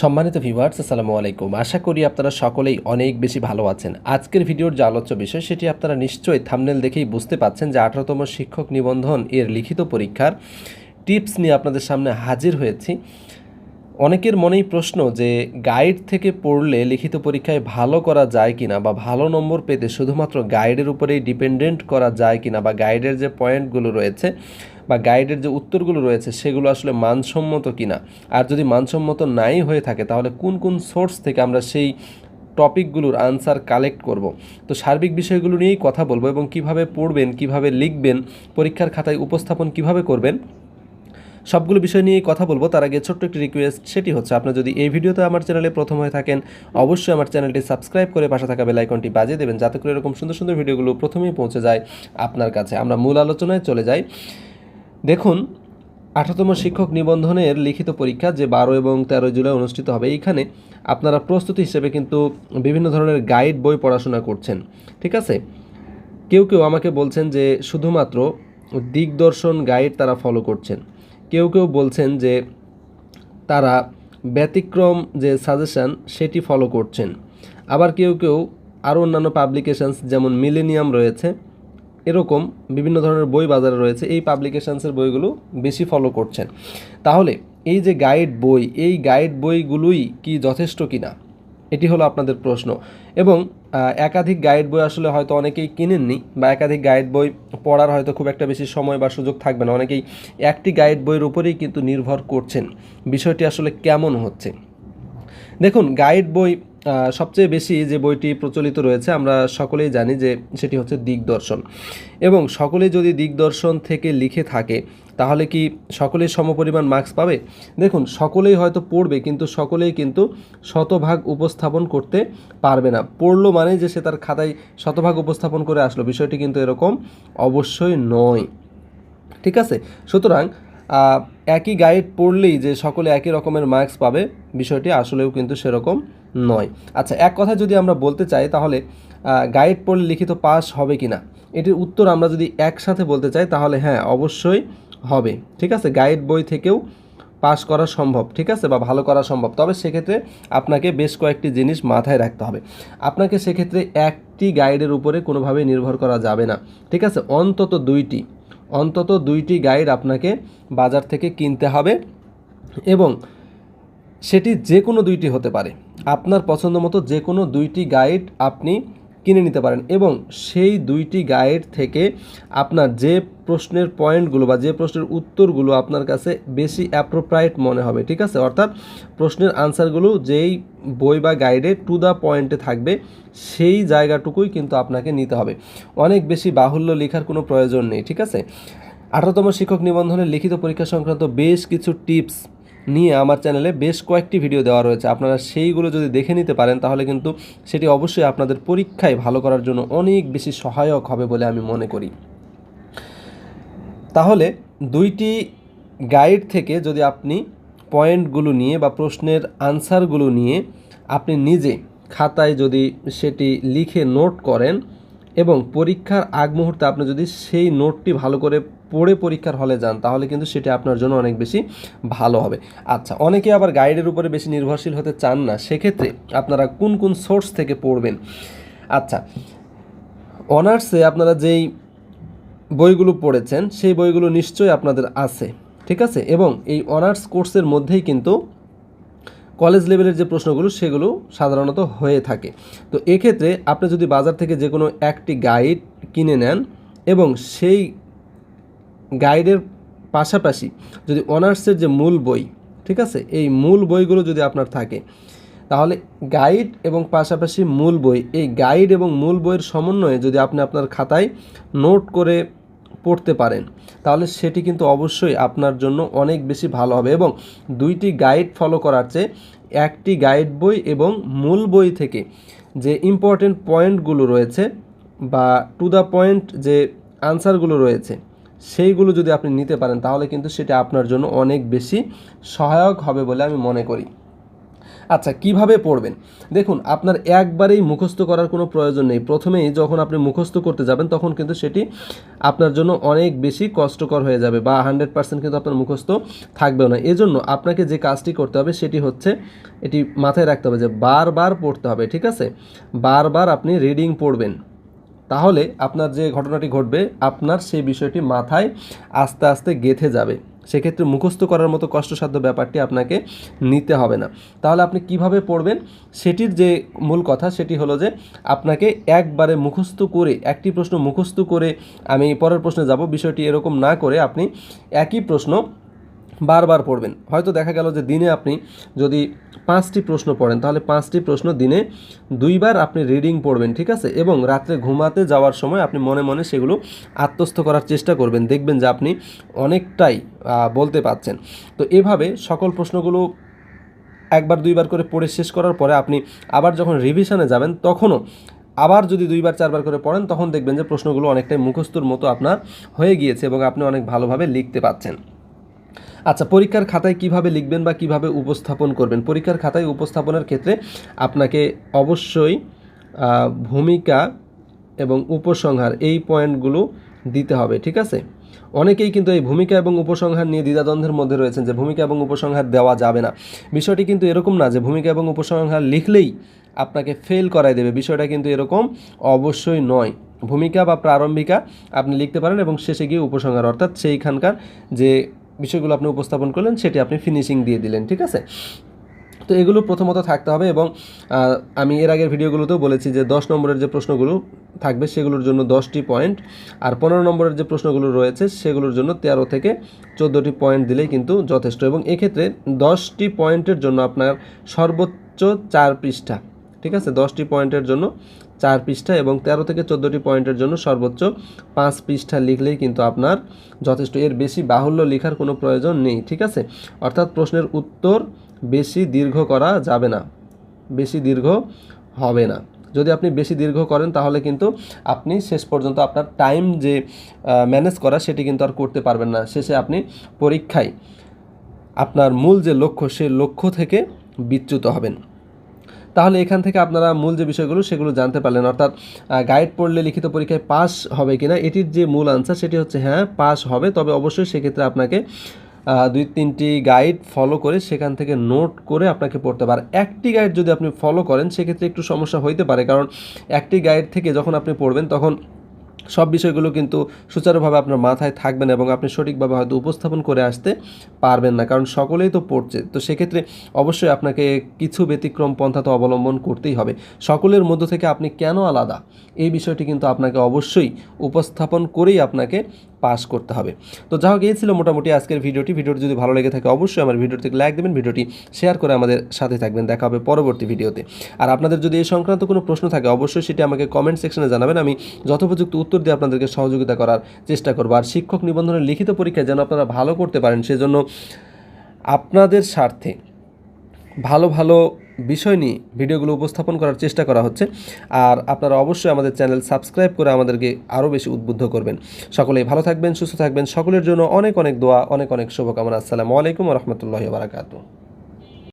সম্মানিত ভিউয়ার্স আসসালামু আলাইকুম। আশা করি আপনারা সকলেই অনেক বেশি ভালো আছেন। আজকের ভিডিওর যে আলোচ্য বিষয়, সেটি আপনারা নিশ্চয়ই থামনেল দেখেই বুঝতে পাচ্ছেন যে আঠারোতম শিক্ষক নিবন্ধন এর লিখিত পরীক্ষার টিপস নিয়ে আপনাদের সামনে হাজির হয়েছি। অনেকের মনেই প্রশ্ন যে গাইড থেকে পড়লে লিখিত পরীক্ষায় ভালো করা যায় কিনা বা ভালো নম্বর পেতে শুধুমাত্র গাইডের উপরেই ডিপেন্ডেন্ট করা যায় কিনা বা গাইডের যে পয়েন্টগুলো রয়েছে বা গাইডের যে উত্তরগুলো রয়েছে সেগুলো আসলে মানসম্মত কিনা? আর যদি মানসম্মত নাই হয়ে থাকে, তাহলে কোন কোন সোর্স থেকে আমরা সেই টপিকগুলোর আনসার কালেক্ট করব? তো সার্বিক বিষয়গুলো নিয়েই কথা বলব এবং কীভাবে পড়বেন, কীভাবে লিখবেন, পরীক্ষার খাতায় উপস্থাপন কীভাবে করবেন সবগুলো বিষয় নিয়ে কথা বলব। তার আগে ছোট্ট একটি রিকোয়েস্ট সেটি হচ্ছে আপনার যদি এই ভিডিওতে আমার চ্যানেলে প্রথম হয়ে থাকেন, অবশ্যই আমার চ্যানেলটি সাবস্ক্রাইব করে পাশে থাকা বেল আইকনটি বাজিয়ে দেবেন, যাতে করে এরকম সুন্দর সুন্দর ভিডিওগুলো প্রথমেই পৌঁছে যায় আপনার কাছে। আমরা মূল আলোচনায় চলে যাই। দেখুন, আঠারোতম শিক্ষক নিবন্ধনের লিখিত পরীক্ষা যে বারো এবং তেরো জুলাই অনুষ্ঠিত হবে, এইখানে আপনারা প্রস্তুতি হিসেবে কিন্তু বিভিন্ন ধরনের গাইড বই পড়াশোনা করছেন, ঠিক আছে? কেউ কেউ আমাকে বলছেন যে শুধুমাত্র দিগদর্শন গাইড তারা ফলো করছেন। কেউ কেউ বলছেন যে তারা ব্যতিক্রম যে সাজেশন সেটি ফলো করছেন। আবার কেউ কেউ আরও অন্যান্য পাবলিকেশানস যেমন মিলেনিয়াম রয়েছে, এরকম বিভিন্ন ধরনের বই বাজারে রয়েছে, এই পাবলিকেশানসের বইগুলো বেশি ফলো করছেন। তাহলে এই যে গাইড বই, এই গাইড বইগুলোই কি যথেষ্ট কিনা? এটি হলো আপনাদের প্রশ্ন। এবং একাধিক গাইড বই আসলে হয়তো অনেকেই কিনেননি বা একাধিক গাইড বই পড়ার হয়তো খুব একটা বেশি সময় বা সুযোগ থাকবে না। অনেকেই একটি গাইড বইয়ের উপরেই কিন্তু নির্ভর করছেন বিষয়টি আসলে কেমন হচ্ছে। দেখুন গাইড বই সবচেয়ে বেশি যে বইটি প্রচলিত রয়েছে, আমরা সকলেই জানি যে সেটি হচ্ছে দিগদর্শন। এবং সকলে যদি দিগদর্শন থেকে লিখে থাকে, তাহলে কি সকলেই সমপরিমাণ মার্কস পাবে? দেখুন, সকলেই হয়তো পড়বে, কিন্তু সকলেই কিন্তু শতভাগ উপস্থাপন করতে পারবে না। পড়ল মানে যে সে তার খাতায় শতভাগ উপস্থাপন করে আসলো, বিষয়টি কিন্তু এরকম অবশ্যই নয়। ঠিক আছে? সুতরাং একই গাইড পড়লেই যে সকলে একই রকমের মার্কস পাবে, বিষয়টি আসলেও কিন্তু সেরকম নয়। আচ্ছা এক কথা যদি আমরা বলতে চাই, তাহলে গাইড পড়লে লিখিত পাস হবে কি না এটির উত্তর আমরা যদি একসাথে বলতে চাই, তাহলে হ্যাঁ অবশ্যই হবে। ঠিক আছে? গাইড বই থেকেও পাস করা সম্ভব, ঠিক আছে? বা ভালো করা সম্ভব। তবে সেক্ষেত্রে আপনাকে বেশ কয়েকটি জিনিস মাথায় রাখতে হবে। আপনাকে সেক্ষেত্রে একটি গাইডের উপরে কোনোভাবেই নির্ভর করা যাবে না। ঠিক আছে? অন্তত দুইটি অন্তত দুইটি গাইড আপনাকে বাজার থেকে কিনতে হবে এবং সেটি যে কোনো দুইটি হতে পারে। আপনার পছন্দ মতো যে কোনো দুইটি গাইড আপনি কিনে নিতে পারেন এবং সেই দুইটি গাইড থেকে আপনার যে প্রশ্নের পয়েন্টগুলো বা যে প্রশ্নের উত্তরগুলো আপনার কাছে বেশি অ্যাপ্রোপ্রাইট মনে হবে, ঠিক আছে? অর্থাৎ প্রশ্নের আনসারগুলো যেই বই বা গাইডে টু দ্য পয়েন্টে থাকবে, সেই জায়গাটুকুই কিন্তু আপনাকে নিতে হবে। অনেক বেশি বাহুল্য লেখার কোনো প্রয়োজন নেই, ঠিক আছে? আঠারোতম শিক্ষক নিবন্ধনের লিখিত পরীক্ষা সংক্রান্ত বেশ কিছু টিপস নিয়ে আমার চ্যানেলে বেশ কয়েকটি ভিডিও দেওয়া রয়েছে। আপনারা সেইগুলো যদি দেখে নিতে পারেন, তাহলে কিন্তু সেটি অবশ্যই আপনাদের পরীক্ষায় ভালো করার জন্য অনেক বেশি সহায়ক হবে বলে আমি মনে করি। তাহলে দুইটি গাইড থেকে যদি আপনি পয়েন্টগুলো নিয়ে বা প্রশ্নের আনসারগুলো নিয়ে আপনি নিজে খাতায় যদি সেটি লিখে নোট করেন এবং পরীক্ষার আগ মুহূর্তে আপনি যদি সেই নোটটি ভালো করে পড়ে পরীক্ষার হলে যান, তাহলে কিন্তু সেটি আপনার জন্য অনেক বেশি ভালো হবে। আচ্ছা অনেকে আবার গাইডের উপরে বেশি নির্ভরশীল হতে চান না, সেক্ষেত্রে আপনারা কোন কোন সোর্স থেকে পড়বেন? আচ্ছা অনার্সে আপনারা যেই বইগুলো পড়েছেন, সেই বইগুলো নিশ্চয়ই আপনাদের আছে, ঠিক আছে? এবং এই অনার্স কোর্সের মধ্যেই কিন্তু কলেজ লেভেলের যে প্রশ্নগুলো, সেগুলো সাধারণত হয়ে থাকে। তো এক্ষেত্রে আপনি যদি বাজার থেকে যে কোনো একটি গাইড কিনে নেন, এবং সেই গাইডের পাশাপাশি যদি অনার্সের যে মূল বই, ঠিক আছে? এই মূল বইগুলো যদি আপনার থাকে, তাহলে গাইড এবং পাশাপাশি মূল বই, এই গাইড এবং মূল বইয়ের সমন্বয়ে যদি আপনি আপনার খাতায় নোট করে পড়তে পারেন, তাহলে সেটি কিন্তু অবশ্যই আপনার জন্য অনেক বেশি ভালো হবে এবং দুইটি গাইড ফলো করার চেয়ে একটি গাইড বই এবং মূল বই থেকে যে ইম্পর্টেন্ট পয়েন্টগুলো রয়েছে বা টু দ্য পয়েন্ট যে আনসারগুলো রয়েছে সেইগুলো যদি আপনি নিতে পারেন, তাহলে কিন্তু সেটা আপনার জন্য অনেক বেশি সহায়ক হবে বলে আমি মনে করি। আচ্ছা কীভাবে পড়বেন? দেখুন, আপনার একবারেই মুখস্থ করার কোনো প্রয়োজন নেই। প্রথমেই যখন আপনি মুখস্থ করতে যাবেন, তখন কিন্তু সেটি আপনার জন্য অনেক বেশি কষ্টকর হয়ে যাবে বা হান্ড্রেড পার্সেন্ট কিন্তু আপনার মুখস্থ থাকবেও না। এজন্য আপনাকে যে কাজটি করতে হবে, সেটি হচ্ছে এটি মাথায় রাখতে হবে যে বারবার পড়তে হবে, ঠিক আছে? বারবার আপনি রিডিং পড়বেন। তাহলে আপনার যে ঘটনাটি ঘটবে, আপনার সেই বিষয়টি মাথায় আস্তে আস্তে গেঁথে যাবে। সেক্ষেত্রে মুখস্থ করার মতো কষ্টসাধ্য ব্যাপারটি আপনাকে নিতে হবে না। তাহলে আপনি কীভাবে পড়বেন? সেটির যে মূল কথা সেটি হলো যে, আপনাকে একবারে মুখস্থ করে, একটি প্রশ্ন মুখস্থ করে আমি পরের প্রশ্নে যাব। বিষয়টি এরকম না করে আপনি একই প্রশ্ন বারবার পড়বেন। হয়তো দেখা গেল যে দিনে আপনি যদি পাঁচটি প্রশ্ন পড়েন, তাহলে পাঁচটি প্রশ্ন দিনে দুইবার আপনি রিডিং পড়বেন, ঠিক আছে? এবং রাত্রে ঘুমাতে যাওয়ার সময় আপনি মনে মনে সেগুলো আত্মস্থ করার চেষ্টা করবেন। দেখবেন যে আপনি অনেকটাই বলতে পাচ্ছেন তো এভাবে সকল প্রশ্নগুলো একবার দুইবার করে পড়ে শেষ করার পরে আপনি আবার যখন রিভিশনে যাবেন, তখনও আবার যদি দুইবার, চারবার করে পড়েন, তখন দেখবেন যে প্রশ্নগুলো অনেকটাই মুখস্থর মতো আপনার হয়ে গিয়েছে এবং আপনি অনেক ভালোভাবে লিখতে পাচ্ছেন আচ্ছা পরীক্ষার খাতায় কীভাবে লিখবেন বা কীভাবে উপস্থাপন করবেন? পরীক্ষার খাতায় উপস্থাপনের ক্ষেত্রে আপনাকে অবশ্যই ভূমিকা এবং উপসংহার এই পয়েন্টগুলো দিতে হবে, ঠিক আছে? অনেকেই কিন্তু এই ভূমিকা এবং উপসংহার নিয়ে দ্বিধাদ্বন্দ্বের মধ্যে রয়েছেন যে ভূমিকা এবং উপসংহার দেওয়া যাবে না। বিষয়টি কিন্তু এরকম না যে ভূমিকা এবং উপসংহার লিখলেই আপনাকে ফেল করাই দেবে। বিষয়টা কিন্তু এরকম অবশ্যই নয়। ভূমিকা বা প্রারম্ভিকা আপনি লিখতে পারেন এবং শেষে গিয়ে উপসংহার, অর্থাৎ সেইখানকার যে বিষয়গুলো আপনি উপস্থাপন করলেন, সেটি আপনি ফিনিশিং দিয়ে দিলেন, ঠিক আছে? তো এগুলো প্রথমত থাকতে হবে এবং আমি এর আগের ভিডিওগুলোতেও বলেছি যে দশ নম্বরের যে প্রশ্নগুলো থাকবে, সেগুলোর জন্য দশটি পয়েন্ট আর পনেরো নম্বরের যে প্রশ্নগুলো রয়েছে, সেগুলোর জন্য তেরো থেকে চোদ্দোটি পয়েন্ট দিলেই কিন্তু যথেষ্ট। এবং এক্ষেত্রে দশটি পয়েন্টের জন্য আপনার সর্বোচ্চ চার পৃষ্ঠা, ঠিক আছে? দশটি পয়েন্টের জন্য চার পৃষ্ঠা এবং তেরো থেকে চোদ্দোটি পয়েন্টের জন্য সর্বোচ্চ পাঁচ পৃষ্ঠা লিখলেই কিন্তু আপনার যথেষ্ট। এর বেশি বাহুল্য লেখার কোনো প্রয়োজন নেই, ঠিক আছে? অর্থাৎ প্রশ্নের উত্তর বেশি দীর্ঘ করা যাবে না, বেশি দীর্ঘ হবে না। যদি আপনি বেশি দীর্ঘ করেন তাহলে কিন্তু আপনি শেষ পর্যন্ত আপনার টাইম যে ম্যানেজ করা সেটি কিন্তু আর করতে পারবেন না। শেষে আপনি পরীক্ষায় আপনার মূল যে লক্ষ্য সেই লক্ষ্য থেকে বিচ্যুত হবেন। তাহলে এখান থেকে আপনারা মূল যে বিষয়গুলো, সেগুলো জানতে পারলেন। অর্থাৎ গাইড পড়লে লিখিত পরীক্ষায় পাস হবে কিনা, এটির যে মূল আনসার সেটি হচ্ছে হ্যাঁ পাস হবে। তবে অবশ্যই সেক্ষেত্রে আপনাকে দুই তিনটি গাইড ফলো করে সেখান থেকে নোট করে আপনাকে পড়তে পারে একটি গাইড যদি আপনি ফলো করেন, সেক্ষেত্রে একটু সমস্যা হইতে পারে। কারণ একটি গাইড থেকে যখন আপনি পড়বেন, তখন সব বিষয়গুলো কিন্তু সুচারুভাবে আপনার মাথায় থাকবে না এবং আপনি সঠিকভাবে হয়তো উপস্থাপন করে আসতে পারবেন না, কারণ সকলেই তো পড়ছে। তো সেক্ষেত্রে অবশ্যই আপনাকে কিছু ব্যতিক্রম পন্থা তো অবলম্বন করতেই হবে। সকলের মধ্য থেকে আপনি কেন আলাদা? এই বিষয়টি কিন্তু আপনাকে অবশ্যই উপস্থাপন করেই আপনাকে পাস করতে হবে। তো যা হোক, এই ছিল মোটামুটি আজকের ভিডিওটি। ভিডিওটি যদি ভালো লেগে থাকে, অবশ্যই আমার ভিডিওটিতে লাইক দেবেন, ভিডিওটি শেয়ার করে আমাদের সাথে থাকবেন। দেখা হবে পরবর্তী ভিডিওতে। আর আপনাদের যদি এই সংক্রান্ত কোনো প্রশ্ন থাকে, অবশ্যই সেটি আমাকে কমেন্ট সেকশনে জানাবেন। আমি যথোপযুক্ত উত্তর দিয়ে আপনাদেরকে সহযোগিতা করার চেষ্টা করব। আর শিক্ষক নিবন্ধনের লিখিত পরীক্ষায় যেন আপনারা ভালো করতে পারেন, সেজন্য আপনাদের স্বার্থে ভালো ভালো বিষয় নিয়ে ভিডিওগুলো উপস্থাপন করার চেষ্টা করা হচ্ছে। আর আপনারা অবশ্যই আমাদের চ্যানেল সাবস্ক্রাইব করে আমাদেরকে আরও বেশি উদ্বুদ্ধ করবেন। সকলেই ভালো থাকবেন, সুস্থ থাকবেন। সকলের জন্য অনেক অনেক দোয়া, অনেক অনেক শুভকামনা। আসসালামু আলাইকুম রহমতুল্লাহ বারাকাতু